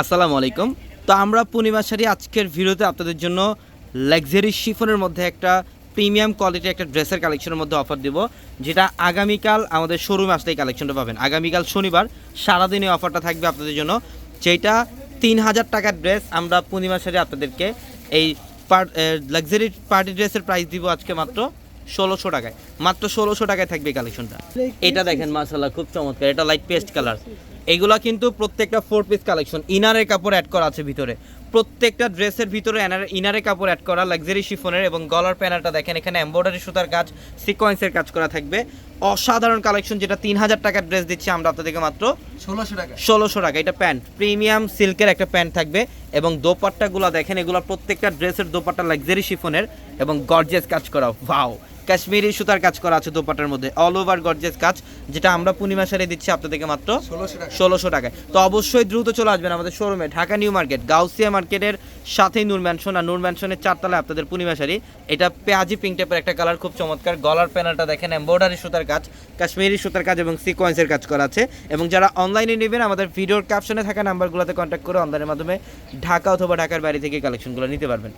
আসসালামু আলাইকুম। তো আমরা পূর্ণিমা শাড়ি আজকের ভিডিওতে আপনাদের জন্য লাক্সারি শিফনের মধ্যে একটা প্রিমিয়াম কোয়ালিটির একটা ড্রেসের কালেকশনের মধ্যে অফার দিব, যেটা আগামীকাল আমাদের শোরুমে আসলে এই কালেকশনটা পাবেন। আগামীকাল শনিবার সারাদিনে অফারটা থাকবে আপনাদের জন্য, যেটা তিন হাজার টাকার ড্রেস আমরা পূর্ণিমা শাড়ি আপনাদেরকে এই লাক্সারি পার্টি ড্রেসের প্রাইস দিব আজকে মাত্র ষোলোশো টাকায়। মাত্র ষোলোশো টাকায় থাকবে কালেকশনটা এটা দেখেন মাসাল্লাহ খুব চমৎকার। এটা লাইট পেস্ট কালার এগুলা কিন্তু প্রত্যেকটা ফোর পিস কালেকশন ইনারের কাপড় অ্যাড করা আছে ভিতরে। প্রত্যেকটা ড্রেসের ভিতরে ইনারের কাপড় অ্যাড করা লাক্সারি শিফনের এবং গলার প্যানেলটা দেখেন এখানে এমব্রয়ডারি সুতার কাজ সিকোয়েন্সের কাজ করা থাকবে। অসাধারণ কালেকশন যেটা তিন হাজার টাকার ড্রেস দিচ্ছি আমরা আপনাদেরকে মাত্র ষোলোশো টাকা। ষোলোশো টাকা। এটা প্যান্ট প্রিমিয়াম সিল্কের একটা প্যান্ট থাকবে এবং দোপাট্টাগুলো দেখেন এগুলো প্রত্যেকটা ড্রেসের দোপাট্টা লাক্সারি শিফনের এবং গর্জেস কাজ করা। ভাও কাশ্মীরি সুতার কাজ করা আছে দোপাট্টার মধ্যে অল ওভার গর্জেস কাজ যেটা আমরা পূর্ণিমা সারে দিচ্ছি আপনাদেরকে মাত্র ষোলোশো টাকায়। তো অবশ্যই দ্রুত চলে আসবেন আমাদের শোরুমে ঢাকা নিউ মার্কেট গাউসিয়া মার্কেটের সাথেই নূর ম্যানশন আর নূর ম্যানশনের চারতলায় আপনাদের পূর্ণিমা শাড়ি এটা পেঁয়াজি পিঙ্ক টাইপের একটা কালার খুব চমৎকার। গলার প্যানেলটা দেখেন এম্বয়ডারি সুতার কাজ, কাশ্মীরি সুতার কাজ এবং সিকোয়েন্সের কাজ করা আছে। এবং যারা অনলাইনে নেবেন, আমাদের ভিডিওর ক্যাপশনে থাকা নাম্বারগুলোতে কন্ট্যাক্ট করে অনলাইনের মাধ্যমে ঢাকা অথবা ঢাকার বাইরে থেকে কালেকশনগুলো নিতে পারবেন।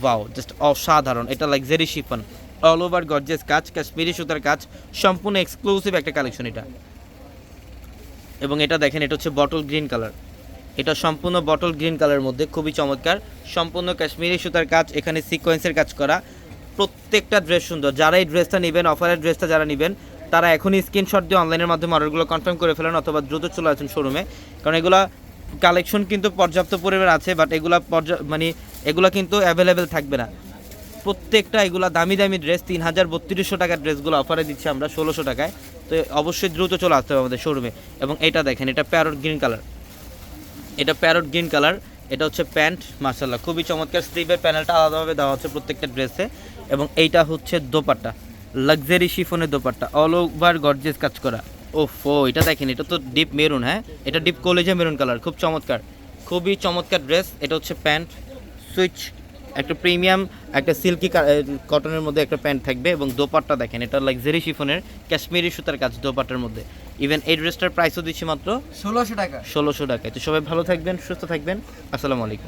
ওয়াও জাস্ট অসাধারণ। এটা luxury chiffon all over gorgeous কাজ, কাশ্মীরি সুতার কাজ, সম্পূর্ণ এক্সক্লুসিভ একটা কালেকশন এটা। এবং এটা দেখেন, এটা হচ্ছে বটল গ্রিন কালার এটা সম্পূর্ণ বটল গ্রিন কালারের মধ্যে, খুবই চমৎকার। সম্পূর্ণ কাশ্মীরি সুতার কাজ, এখানে সিকোয়েন্সের কাজ করা। প্রত্যেকটা ড্রেস সুন্দর। যারা এই ড্রেসটা নেবেন অফারের ড্রেসটা যারা নেবেন, তারা এখনই স্ক্রিনশট দিয়ে অনলাইনের মাধ্যমে অর্ডারগুলো কনফার্ম করে ফেলেন অথবা দ্রুত চলে আসুন শোরুমে কারণ এগুলা কালেকশন কিন্তু পর্যাপ্ত পরিমাণ আছে বাট এগুলা মানে এগুলা কিন্তু অ্যাভেলেবেল থাকবে না। প্রত্যেকটা এগুলা দামি দামি ড্রেস তিন হাজার বত্রিশশো টাকার ড্রেসগুলো অফারে দিচ্ছি আমরা, ষোলোশো টাকায়। তো অবশ্যই দ্রুত চলে আসতে হবে আমাদের শোরুমে এবং এটা দেখেন, এটা প্যারট গ্রিন কালার এটা প্যারট গ্রিন কালার, এটা হচ্ছে প্যান্ট মার্শাল্লাহ খুবই চমৎকার, স্লিভের প্যানেলটা আলাদাভাবে দেওয়া হচ্ছে প্রত্যেকটা ড্রেসে। এবং এইটা হচ্ছে দোপাট্টা, লাক্সারি শিফনের দোপাট্টা অল ওভার গর্জেস কাজ করা। ওফো, এটা দেখেন, এটা তো ডিপ মেরুন হ্যাঁ? এটা ডিপ কলেজে মেরুন কালার খুব চমৎকার। খুবই চমৎকার ড্রেস, এটা হচ্ছে প্যান্ট, সুইচ, একটা প্রিমিয়াম, একটা সিল্কি কটনের মধ্যে একটা প্যান্ট থাকবে। এবং দোপাট্টা দেখেন, এটা লাক্সারি শিফনের কাশ্মীরি সুতার কাজ দোপাট্টার মধ্যে। ইভেন এই ড্রেসটার প্রাইসও দিচ্ছি মাত্র ষোলোশো টাকা। ষোলোশো টাকায়। তো সবাই ভালো থাকবেন সুস্থ থাকবেন। আসসালামু আলাইকুম।